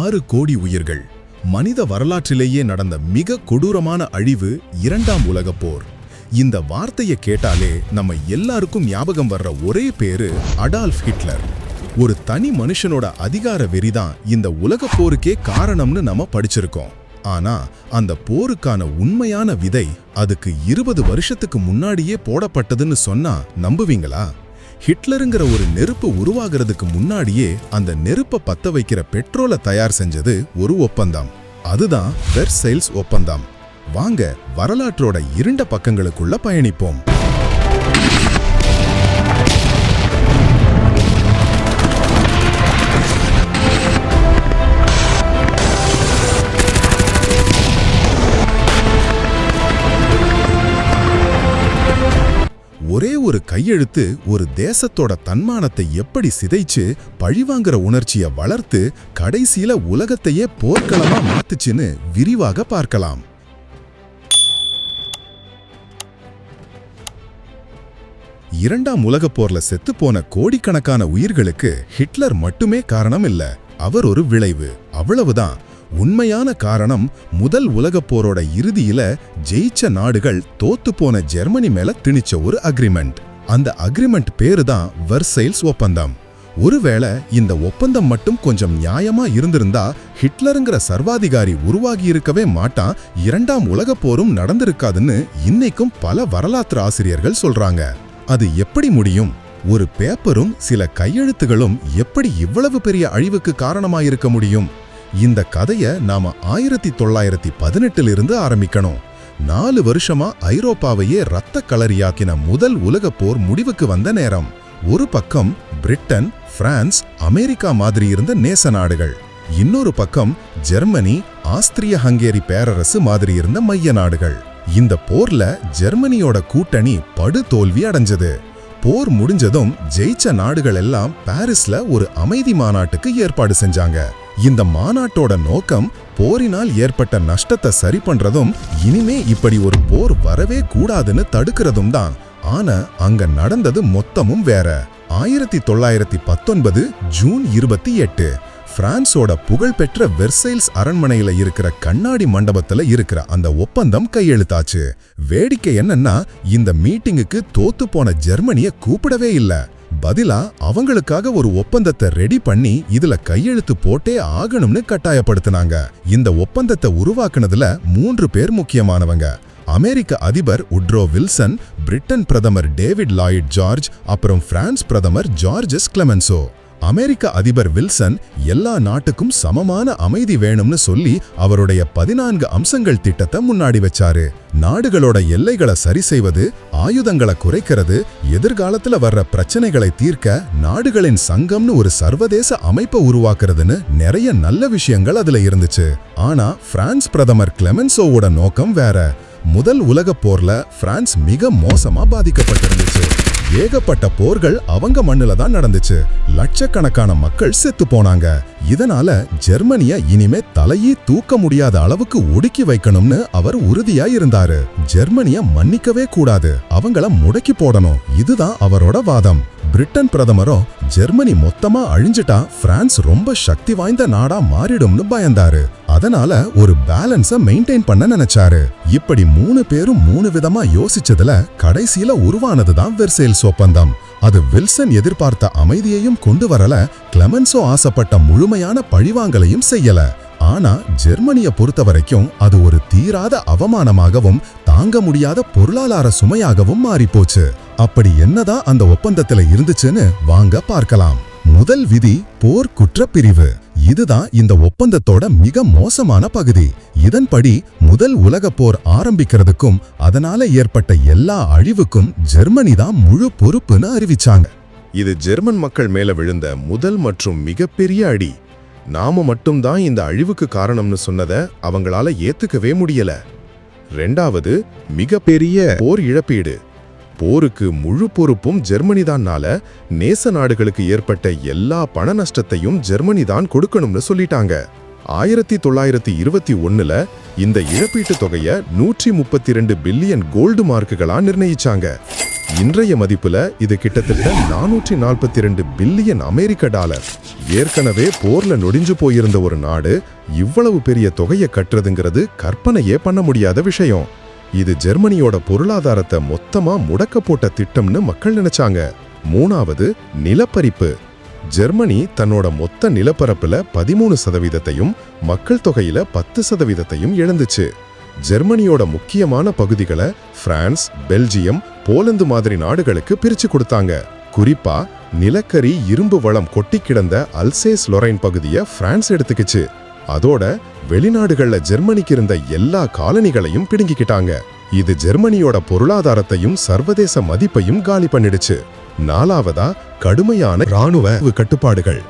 ஆறு கோடி உயிர்கள். மனித வரலாற்றிலேயே நடந்த மிக கொடூரமான அழிவு இரண்டாம் உலகப் போர். இந்த வார்த்தையை கேட்டாலே நம்ம எல்லாருக்கும் ஞாபகம் வர்ற ஒரே பேரு அடால்ஃப் ஹிட்லர். ஒரு தனி மனுஷனோட அதிகார வெறிதான் இந்த உலகப் போருக்கே காரணம்னு நம்ம படிச்சிருக்கோம். ஆனா அந்த போருக்கான உண்மையான விதை அதுக்கு இருபது வருஷத்துக்கு முன்னாடியே போடப்பட்டதுன்னு சொன்னா நம்புவீங்களா? ஹிட்லருங்கிற ஒரு நெருப்பு உருவாகிறதுக்கு முன்னாடியே அந்த நெருப்பை பத்த வைக்கிற பெட்ரோலை தயார் செஞ்சது ஒரு ஒப்பந்தம். அதுதான் வெர்சைல்ஸ் ஒப்பந்தம். வாங்க வரலாற்றோட இருண்ட பக்கங்களுக்குள்ள பயணிப்போம். ஒரு கையெழுத்து ஒரு தேசத்தோட தன்மானத்தை எப்படி சிதைச்சு பழிவாங்கிற உணர்ச்சியை வளர்த்து கடைசியில உலகத்தையே போர்க்களமா மாத்துச்சுன்னு விரிவாக பார்க்கலாம். இரண்டாம் உலக போர்ல செத்து போன கோடிக்கணக்கான உயிர்களுக்கு ஹிட்லர் மட்டுமே காரணம் இல்ல. அவர் ஒரு விளைவு. அவ்வளவுதான். உண்மையான காரணம் முதல் உலகப் போரோட இறுதியில ஜெயிச்ச நாடுகள் தோத்துப்போன ஜெர்மனி மேல திணிச்ச ஒரு அக்ரிமெண்ட் அந்த அக்ரிமெண்ட் பேரு தான் வெர்சைல்ஸ் ஒப்பந்தம். ஒருவேளை இந்த ஒப்பந்தம் மட்டும் கொஞ்சம் நியாயமா இருந்திருந்தா ஹிட்லருங்கிற சர்வாதிகாரி உருவாகி இருக்கவே மாட்டான் இரண்டாம் உலகப் போரும் நடந்திருக்காதுன்னு இன்னைக்கும் பல வரலாற்று ஆசிரியர்கள் சொல்றாங்க. அது எப்படி முடியும்? ஒரு பேப்பரும் சில கையெழுத்துகளும் எப்படி இவ்வளவு பெரிய அழிவுக்கு காரணமாயிருக்க முடியும்? இந்த கதைய நாம ஆயிரத்தி தொள்ளாயிரத்தி பதினெட்டுல இருந்து ஆரம்பிக்கணும். நாலு வருஷமா ஐரோப்பாவையே ரத்த களரியாக்கின முதல் உலகப் போர் முடிவுக்கு வந்த நேரம். ஒரு பக்கம் பிரிட்டன் பிரான்ஸ் அமெரிக்கா மாதிரி இருந்த நேச நாடுகள். இன்னொரு பக்கம் ஜெர்மனி ஆஸ்திரிய ஹங்கேரி பேரரசு மாதிரி இருந்த மைய நாடுகள். இந்த போர்ல ஜெர்மனியோட கூட்டணி படு தோல்வி அடைஞ்சது. போர் முடிஞ்சதும் ஜெயிச்ச நாடுகள் எல்லாம் பாரிஸ்ல ஒரு அமைதி மாநாட்டுக்கு ஏற்பாடு செஞ்சாங்க. இந்த மாநாட்டோட நோக்கம் போரினால் ஏற்பட்ட நஷ்டத்தை சரி பண்றதும் இனிமே இப்படி ஒரு போர் வரவே கூடாதுன்னு தடுக்கிறதும் தான். ஆனா அங்க நடந்தது மொத்தமும் வேற. ஆயிரத்தி தொள்ளாயிரத்தி பத்தொன்பது ஜூன் இருபத்தி எட்டு பிரான்ஸோட புகழ்பெற்ற வெர்சைல்ஸ் அரண்மனையில இருக்கிற கண்ணாடி மண்டபத்துல இருக்கிற அந்த ஒப்பந்தம் கையெழுத்தாச்சு. வேடிக்கை என்னன்னா இந்த மீட்டிங்குக்கு தோத்து போன ஜெர்மனிய கூப்பிடவே இல்ல. பதிலா அவங்களுக்காக ஒரு ஒப்பந்தத்தை ரெடி பண்ணி இதுல கையெழுத்து போட்டே ஆகணும்னு கட்டாயப்படுத்தினாங்க. இந்த ஒப்பந்தத்தை உருவாக்குனதுல மூன்று பேர் முக்கியமானவங்க. அமெரிக்க அதிபர் உட்ரோ வில்சன் பிரிட்டன் பிரதமர் டேவிட் லாயிட் ஜார்ஜ் அப்புறம் பிரான்ஸ் பிரதமர் ஜார்ஜஸ் கிளமென்சோ. அமெரிக்க அதிபர் வில்சன் எல்லா நாட்டுக்கும் சமமான அமைதி வேணும்னு சொல்லி அவருடைய பதினான்கு அம்சங்கள் திட்டத்தை முன்னாடி வச்சாரு. நாடுகளோட எல்லைகளை சரி செய்வது ஆயுதங்களை குறைக்கிறது எதிர்காலத்துல வர்ற பிரச்சனைகளை தீர்க்க நாடுகளின் சங்கம்னு ஒரு சர்வதேச அமைப்பை உருவாக்குறதுன்னு நிறைய நல்ல விஷயங்கள் அதுல இருந்துச்சு. ஆனா பிரான்ஸ் பிரதமர் கிளெமென்சோவோட நோக்கம் வேற. முதல் உலகப் போர்ல பிரான்ஸ் மிக மோசமா பாதிக்கப்பட்டிருந்துச்சு. ஏகப்பட்ட போர்கள் அவங்க மண்ணுல தான் நடந்துச்சு. லட்சக்கணக்கான மக்கள் செத்து போனாங்க. இதனால ஜெர்மனிய இனிமே தலையே தூக்க முடியாத அளவுக்கு ஒடுக்கி வைக்கணும்னு அவர் உறுதியா இருந்தாரு. ஜெர்மனிய மன்னிக்கவே கூடாது. அவங்கள முடக்கி போடணும். இதுதான் அவரோட வாதம். பிரிட்டன் பிரதமரும் ஜெர்மனி மொத்தமா அழிஞ்சிட்டா பிரான்ஸ் ரொம்ப சக்தி வாய்ந்த நாடா மாறிடும்னு பயந்தாரு. அதனால ஒரு பேலன்ஸ மெயின்டைன் பண்ண நினைச்சாரு. இப்படி மூணு பேரும் மூணு விதமா யோசிச்சதுல கடைசியில உருவானதுதான் வெர்சேல்ஸ் ஒப்பந்தம். அது வில்சன் எதிர்பார்த்த அமைதியையும் கொண்டு வரல கிளமன்சோ ஆசைப்பட்ட முழுமையான பழிவாங்கலையும் செய்யல. ஆனா ஜெர்மனிய பொறுத்த வரைக்கும் அது ஒரு தீராத அவமானமாகவும் தாங்க முடியாத பொருளாதார சுமையாகவும் மாறிப்போச்சு. அப்படி என்னதான் அந்த ஒப்பந்தத்துல இருந்துச்சுன்னு வாங்க பார்க்கலாம். முதல் விதி போர் குற்றப்பிரிவு. இதுதான் இந்த ஒப்பந்தத்தோட மிக மோசமான பகுதி. இதன்படி முதல் உலக போர் ஆரம்பிக்கிறதுக்கும் அதனால ஏற்பட்ட எல்லா அழிவுக்கும் ஜெர்மனி தான் முழு பொறுப்புன்னு அறிவிச்சாங்க. இது ஜெர்மன் மக்கள் மேல விழுந்த முதல் மற்றும் மிகப்பெரிய அடி. நாம மட்டும்தான் இந்த அழிவுக்கு காரணம்னு சொன்னதை அவங்களால ஏத்துக்கவே முடியல. ரெண்டாவது மிகப்பெரிய போர் இழப்பீடு. போருக்கு முழு பொறுப்பும் ஜெர்மனி தான்னால நேச நாடுகளுக்கு ஏற்பட்ட எல்லா பண நஷ்டத்தையும் ஜெர்மனி தான் கொடுக்கணும்னு சொல்லிட்டாங்க. ஆயிரத்தி தொள்ளாயிரத்தி இருபத்தி ஒன்னுல இந்த இழப்பீட்டு தொகையை நூற்றி முப்பத்தி ரெண்டு பில்லியன் கோல்டு மார்க்குகளா நிர்ணயிச்சாங்க. இன்றைய மதிப்புல இது கிட்டத்தட்ட நானூற்றி நாற்பத்தி ரெண்டு பில்லியன் அமெரிக்க டாலர். ஏற்கனவே போர்ல நொடிஞ்சு போயிருந்த ஒரு நாடு இவ்வளவு பெரிய தொகையை கட்டுறதுங்கிறது கற்பனையே பண்ண முடியாத விஷயம். இது ஜெர்மனியோட பொருளாதாரத்தை மொத்தமா முடக்க போட்ட திட்டம்னு மக்கள் நினைச்சாங்க. மூணாவது நிலப்பரிப்பு. ஜெர்மனி தன்னோட மொத்த நிலப்பரப்புல பதிமூணு சதவீதத்தையும் மக்கள் தொகையில பத்து சதவீதத்தையும் இழந்துச்சு. ஜெர்மனியோட முக்கியமான பகுதிகளை பிரான்ஸ் பெல்ஜியம் போலந்து மாதிரி நாடுகளுக்கு பிரிச்சு கொடுத்தாங்க. குறிப்பா நிலக்கரி இரும்பு வளம் கொட்டி கிடந்த அல்சேஸ் லொரைன் பகுதியை பிரான்ஸ் எடுத்துக்கிச்சு. அதோட வெளிநாடுகள்ல ஜெர்மனிக்கு இருந்த எல்லா காலனிகளையும் பிடுங்கிக்கிட்டாங்க. இது ஜெர்மனியோட பொருளாதாரத்தையும் சர்வதேச மதிப்பையும் காலி பண்ணிடுச்சு. நாலாவதா கடுமையான ராணுவ கட்டுப்பாடுகள்.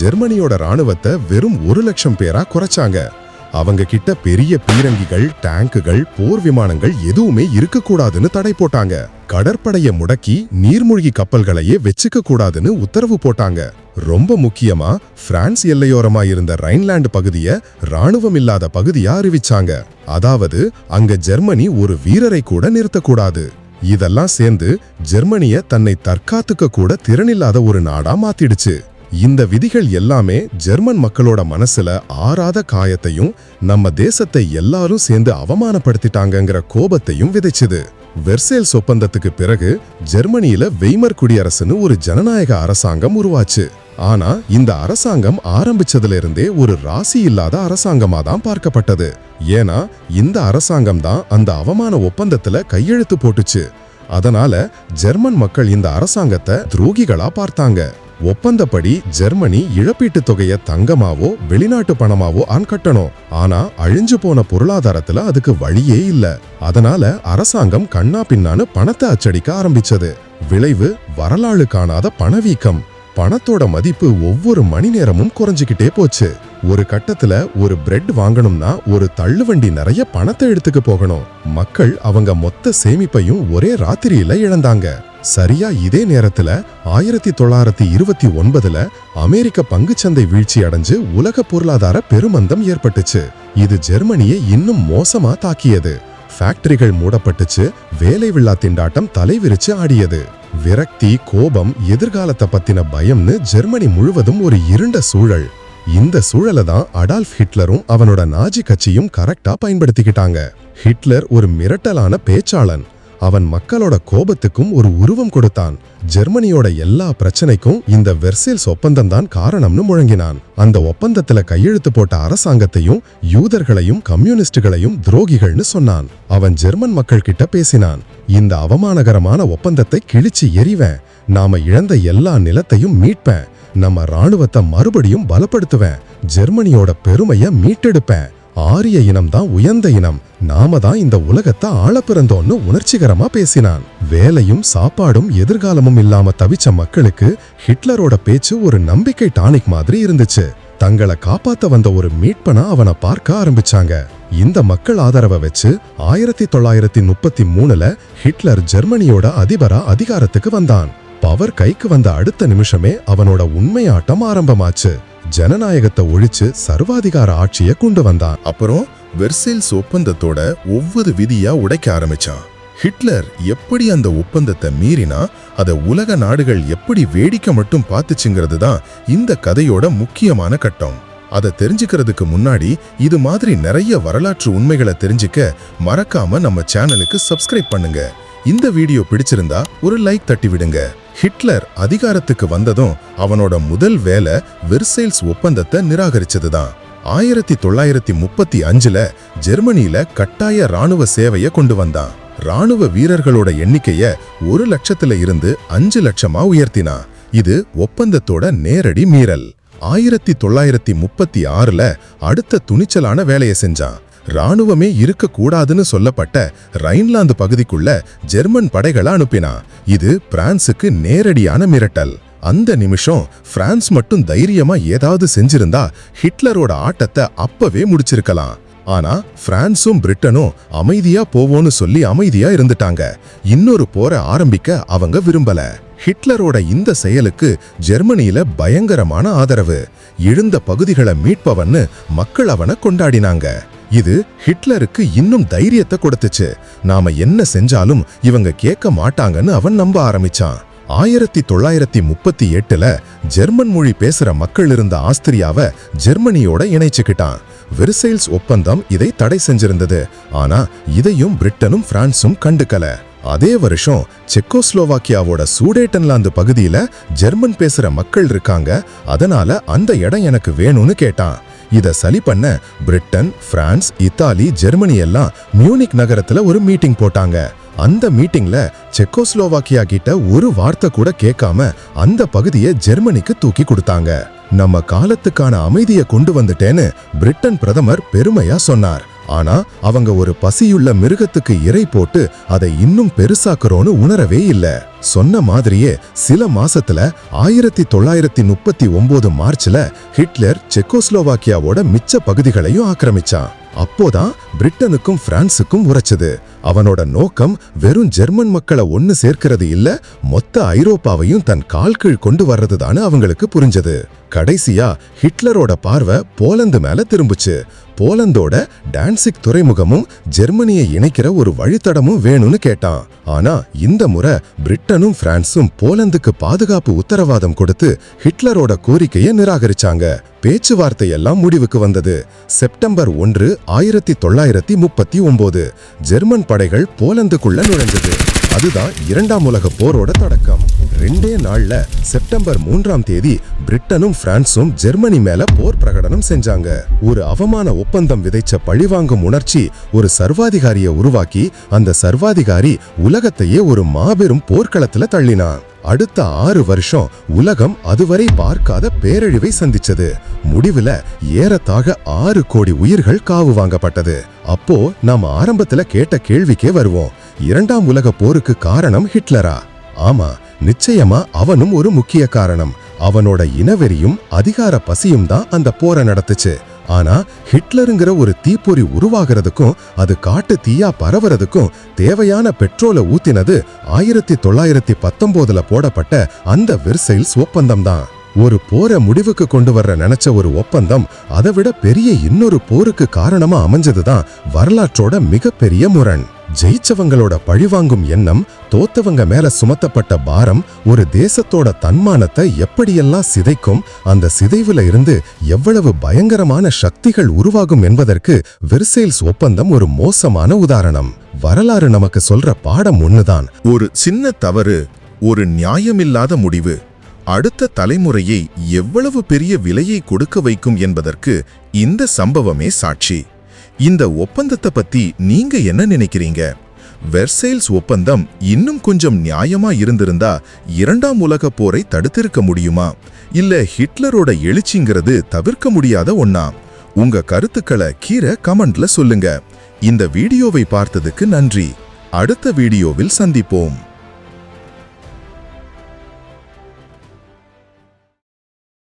ஜெர்மனியோட ராணுவத்தை வெறும் ஒரு லட்சம் பேரா குறைச்சாங்க. அவங்க கிட்ட பெரிய பீரங்கிகள் டேங்குகள் போர் விமானங்கள் எதுவுமே இருக்கக்கூடாதுன்னு தடை போட்டாங்க. கடற்படைய முடக்கி நீர்மூழ்கி கப்பல்களையே வச்சுக்க கூடாதுன்னு உத்தரவு போட்டாங்க. ரொம்ப முக்கியமா பிரான்ஸ் எல்லையோரமா இருந்த ரைன்லாண்டு பகுதிய ராணுவம் இல்லாத பகுதியா அறிவிச்சாங்க. அதாவது அங்க ஜெர்மனி ஒரு வீரரை கூட நிறுத்தக்கூடாது. இதெல்லாம் சேர்ந்து ஜெர்மனிய தன்னை தற்காத்துக்க கூட திறனில்லாத ஒரு நாடா மாத்திடுச்சு. இந்த விதிகள் எல்லாமே ஜெர்மன் மக்களோட மனசுல ஆறாத காயத்தையும் நம்ம தேசத்தை எல்லாரும் சேர்ந்து அவமானப்படுத்திட்டாங்கங்கிற கோபத்தையும் விதைச்சுது. வெர்சேல்ஸ் ஒப்பந்தத்துக்கு பிறகு ஜெர்மனியில வெய்மர் குடியரசுன்னு ஒரு ஜனநாயக அரசாங்கம் உருவாச்சு. ஆனா இந்த அரசாங்கம் ஆரம்பிச்சதுல இருந்தே ஒரு ராசி இல்லாத அரசாங்கமா தான் பார்க்கப்பட்டது. ஏன்னா இந்த அரசாங்கம் தான் அந்த அவமான ஒப்பந்தத்துல கையெழுத்து போட்டுச்சு. அதனால ஜெர்மன் மக்கள் இந்த அரசாங்கத்தை துரோகிகளா பார்த்தாங்க. ஒப்பந்தப்படி ஜெர்மனி இழப்பீட்டுத் தொகையை தங்கமாவோ வெளிநாட்டு பணமாவோ ஆன் கட்டணும். ஆனா அழிஞ்சு போன பொருளாதாரத்துல அதுக்கு வழியே இல்ல. அதனால அரசாங்கம் கண்ணா பின்னான்னு பணத்தை அச்சடிக்க ஆரம்பிச்சது. விளைவு வரலாறு காணாத பணவீக்கம் பணத்தோட மதிப்பு ஒவ்வொரு மணி நேரமும் குறைஞ்சுக்கிட்டே போச்சு. ஒரு கட்டத்துல ஒரு பிரெட் வாங்கணும்னா ஒரு தள்ளுவண்டி நிறைய பணத்தை எடுத்துக்க போகணும். மக்கள் அவங்க மொத்த சேமிப்பையும் ஒரே ராத்திரியில இழந்தாங்க. சரியா இதே நேரத்துல ஆயிரத்தி தொள்ளாயிரத்தி இருபத்தி ஒன்பதுல அமெரிக்க பங்குச்சந்தை வீழ்ச்சி அடைஞ்சு உலக பொருளாதார பெருமந்தம் ஏற்பட்டுச்சு. இது ஜெர்மனியை இன்னும் மோசமா தாக்கியது. ஃபேக்டரிகள் மூடப்பட்டுச்சு வேலைவில்லா திண்டாட்டம் தலைவிரிச்சு ஆடியது. விரக்தி கோபம் எதிர்காலத்தை பத்தின பயம்னு ஜெர்மனி முழுவதும் ஒரு இருண்ட சூழல். இந்த சூழலை தான் அடால்ஃப் ஹிட்லரும் அவனோட நாஜி கட்சியும் கரெக்டா பயன்படுத்திக்கிட்டாங்க. ஹிட்லர் ஒரு மிரட்டலான பேச்சாளன். அவன் மக்களோட கோபத்துக்கும் ஒரு உருவம் கொடுத்தான். ஜெர்மனியோட எல்லா பிரச்சனைக்கும் இந்த வெர்சேல்ஸ் ஒப்பந்தம் தான் காரணம்னு முழங்கினான். அந்த ஒப்பந்தத்துல கையெழுத்து போட்ட அரசாங்கத்தையும் யூதர்களையும் கம்யூனிஸ்டுகளையும் துரோகிகள்னு சொன்னான். அவன் ஜெர்மன் மக்கள் கிட்ட பேசினான். இந்த அவமானகரமான ஒப்பந்தத்தை கிழிச்சு எறிவேன். நாம இழந்த எல்லா நிலத்தையும் மீட்பேன். நம்ம ராணுவத்தை மறுபடியும் பலப்படுத்துவேன். ஜெர்மனியோட பெருமையை மீட்டெடுப்பேன். ஆரிய இனம் தான் உயர்ந்த இனம். நாம தான் இந்த உலகத்தை ஆள பிறந்தோன்னு உணர்ச்சிகரமா பேசினான். வேலையும் சாப்பாடும் எதிர்காலமும் இல்லாம தவிச்ச மக்களுக்கு ஹிட்லரோட பேச்சு ஒரு நம்பிக்கை டானிக் மாதிரி இருந்துச்சு. தங்களை காப்பாத்த வந்த ஒரு மீட்பனா அவனை பார்க்க ஆரம்பிச்சாங்க. இந்த மக்கள் ஆதரவை வச்சு ஆயிரத்தி தொள்ளாயிரத்தி முப்பத்தி மூணுல ஹிட்லர் ஜெர்மனியோட அதிபரா அதிகாரத்துக்கு வந்தான். பவர் கைக்கு வந்த அடுத்த நிமிஷமே அவனோட உண்மையாட்டம் ஆரம்பமாச்சு. ஜனநாயகத்தை ஒழிச்சு சர்வாதிகார ஆட்சியை கொண்டு வந்தான். அப்புறம் வெர்சேல்ஸ் ஒப்பந்தத்தோட ஒவ்வொரு விதியா உடைக்க ஆரம்பிச்சான். ஹிட்லர் எப்படி அந்த ஒப்பந்தத்தை மீறினா அதை உலக நாடுகள் எப்படி வேடிக்கை மட்டும் பார்த்துச்சுங்கிறது தான் இந்த கதையோட முக்கியமான கட்டம். அதை தெரிஞ்சுக்கிறதுக்கு முன்னாடி இது மாதிரி நிறைய வரலாற்று உண்மைகளை தெரிஞ்சுக்க மறக்காம நம்ம சேனலுக்கு சப்ஸ்கிரைப் பண்ணுங்க. இந்த வீடியோ பிடிச்சிருந்தா ஒரு லைக் தட்டி விடுங்க ஹிட்லர் அதிகாரத்துக்கு வந்ததும் அவனோட முதல் வேலை வெர்சேல்ஸ் ஒப்பந்தத்தை நிராகரிச்சதுதான். ஆயிரத்தி தொள்ளாயிரத்தி முப்பத்தி அஞ்சுல ஜெர்மனியில கட்டாய ராணுவ சேவையை கொண்டு வந்தான். ராணுவ வீரர்களோட எண்ணிக்கைய ஒரு லட்சத்துல இருந்து அஞ்சு லட்சமா உயர்த்தினான். இது ஒப்பந்தத்தோட நேரடி மீறல். ஆயிரத்தி தொள்ளாயிரத்தி முப்பத்தி ஆறுல அடுத்த துணிச்சலான வேலையை செஞ்சான். ராணுவமே இருக்கக்கூடாதுன்னு சொல்லப்பட்ட ரைன்லாந்து பகுதிக்குள்ள ஜெர்மன் படைகளை அனுப்பினான் இது பிரான்சுக்கு நேரடியான மிரட்டல். அந்த நிமிஷம் பிரான்ஸ் மட்டும் தைரியமா ஏதாவது செஞ்சிருந்தா ஹிட்லரோட ஆட்டத்தை அப்பவே முடிச்சிருக்கலாம். ஆனா பிரான்ஸும் பிரிட்டனும் அமைதியா போவோன்னு சொல்லி அமைதியா இருந்துட்டாங்க. இன்னொரு போரை ஆரம்பிக்க அவங்க விரும்பல. ஹிட்லரோட இந்த செயலுக்கு ஜெர்மனியில பயங்கரமான ஆதரவு. எழுந்த பகுதிகளை மீட்பவன்னு மக்கள் அவனை கொண்டாடினாங்க. இது ஹிட்லருக்கு இன்னும் தைரியத்தை கொடுத்துச்சு. நாம என்ன செஞ்சாலும் இவங்க கேட்க மாட்டாங்கன்னு அவன் நம்ப ஆரம்பிச்சான். ஆயிரத்தி தொள்ளாயிரத்தி முப்பத்தி எட்டுல ஜெர்மன் மொழி பேசுற மக்கள் இருந்த ஆஸ்திரியாவை ஜெர்மனியோட இணைச்சுக்கிட்டான். வெர்சைல்ஸ் ஒப்பந்தம் இதை தடை செஞ்சிருந்தது. ஆனா இதையும் பிரிட்டனும் பிரான்சும் கண்டுக்கல. அதே வருஷம் செக்கோஸ்லோவாக்கியாவோட சூடேட்டன்லாந்து பகுதியில ஜெர்மன் பேசுற மக்கள் இருக்காங்க. அதனால அந்த இடம் எனக்கு வேணும்னு கேட்டான். இத சரி பண்ண பிரிட்டன் பிரான்ஸ் இத்தாலி ஜெர்மனி எல்லாம் மியூனிக் நகரத்துல ஒரு மீட்டிங் போட்டாங்க. அந்த மீட்டிங்ல செக்கோஸ்லோவாக்கியா கிட்ட ஒரு வார்த்தை கூட கேட்காம அந்த பகுதியை ஜெர்மனிக்கு தூக்கி கொடுத்தாங்க. நம்ம காலத்துக்கான அமைதியை கொண்டு வந்துட்டேன்னு பிரிட்டன் பிரதமர் பெருமையா சொன்னார். ஆனா அவங்க ஒரு பசியுள்ள மிருகத்துக்கு இறை போட்டு அதை இன்னும் பெருசாக்குறோன்னு உணரவே இல்ல. சொன்ன மாதிரியே சில மாசத்துல ஆயிரத்தி தொள்ளாயிரத்தி முப்பத்தி ஒன்பது மார்ச்ல ஹிட்லர் செக்கோஸ்லோவாக்கியாவோட மிச்ச பகுதிகளையும் ஆக்கிரமிச்சான். அப்போதான் பிரிட்டனுக்கும் பிரான்சுக்கும் உரைச்சது. அவனோட நோக்கம் வெறும் ஜெர்மன் மக்களை ஒன்னு சேர்க்கிறது இல்ல மொத்த ஐரோப்பாவையும் தன் கால் கீழ் கொண்டு வர்றதுதான்னு அவங்களுக்கு புரிஞ்சது. கடைசியா ஹிட்லரோட பார்வை போலந்து மேல திரும்புச்சு. போலந்தோட டான்சிக் துறைமுகமும் ஜெர்மனியை இணைக்கிற ஒரு வழித்தடமும் வேணும்னு கேட்டான். ஆனா இந்த முறை பிரிட்டனும் பிரான்சும் போலந்துக்கு பாதுகாப்பு உத்தரவாதம் கொடுத்து ஹிட்லரோட கோரிக்கையை நிராகரிச்சாங்க. பேச்சுவார்த்தை எல்லாம் முடிவுக்கு வந்தது. செப்டம்பர் ஒன்று ஆயிரத்தி தொள்ளாயிரத்தி முப்பத்தி ஒன்பது ஜெர்மன் படைகள் போலந்துக்குள்ள நுழைஞ்சது அதுதான் இரண்டாம் உலக போரோட தொடக்கம். ரெண்டே நாள்ல செப்டம்பர் மூன்றாம் தேதி பிரிட்டனும் பிரான்சும் ஜெர்மனி மேல போர் பிரகடனம் செஞ்சாங்க. ஒரு அவமான ஒப்பந்தம் விதைச்ச பழிவாங்கும் உணர்ச்சி ஒரு சர்வாதிகாரியை உருவாக்கி அந்த சர்வாதிகாரி உலகத்தையே ஒரு மாபெரும் போர்க்களத்துல தள்ளினான் அடுத்த ஆறு வருஷம் உலகம் அதுவரை பார்க்காத பேரழிவை சந்திச்சது. முடிவுல ஏறத்தாக ஆறு கோடி உயிர்கள் காவு வாங்கப்பட்டது. அப்போ நாம ஆரம்பத்துல கேட்ட கேள்விக்கே வருவோம். இரண்டாம் உலக போருக்கு காரணம் ஹிட்லரா? ஆமா நிச்சயமா அவனும் ஒரு முக்கிய காரணம். அவனோட இனவெறியும் அதிகார பசியும் தான் அந்த போரை நடத்துச்சு. ஆனா ஹிட்லருங்கிற ஒரு தீப்பொறி உருவாகிறதுக்கும் அது காட்டு தீயா பரவறதுக்கும் தேவையான பெட்ரோலை ஊத்தினது ஆயிரத்தி தொள்ளாயிரத்தி பத்தொன்பதுல போடப்பட்ட அந்த வெர்சைல்ஸ் ஒப்பந்தம் தான். ஒரு போரை முடிவுக்கு கொண்டு வர்ற நினைச்ச ஒரு ஒப்பந்தம் அதை விட பெரிய இன்னொரு போருக்கு காரணமா அமைஞ்சதுதான் வரலாற்றோட மிகப்பெரிய முரண். ஜெயிச்சவங்களோட பழிவாங்கும் எண்ணம் தோத்தவங்க மேல சுமத்தப்பட்ட பாரம் ஒரு தேசத்தோட தன்மானத்தை எப்படியெல்லாம் சிதைக்கும் அந்த சிதைவுல இருந்து எவ்வளவு பயங்கரமான சக்திகள் உருவாகும் என்பதற்கு வெர்சைல்ஸ் ஒப்பந்தம் ஒரு மோசமான உதாரணம். வரலாறு நமக்கு சொல்ற பாடம் ஒண்ணுதான். ஒரு சின்ன தவறு ஒரு நியாயமில்லாத முடிவு அடுத்த தலைமுறையை எவ்வளவு பெரிய விலையை கொடுக்க வைக்கும் என்பதற்கு இந்த சம்பவமே சாட்சி. இந்த ஒப்பந்தத்தை பத்தி நீங்க என்ன நினைக்கிறீங்க? வெர்சைல்ஸ் ஒப்பந்தம் இன்னும் கொஞ்சம் நியாயமா இருந்திருந்தா இரண்டாம் உலக போரை தடுத்திருக்க முடியுமா? இல்ல ஹிட்லரோட எழுச்சிங்கிறது தவிர்க்க முடியாத ஒன்னா உங்க கருத்துக்களை கீரை கமெண்ட்ல சொல்லுங்க. இந்த வீடியோவை பார்த்ததுக்கு நன்றி. அடுத்த வீடியோவில் சந்திப்போம்.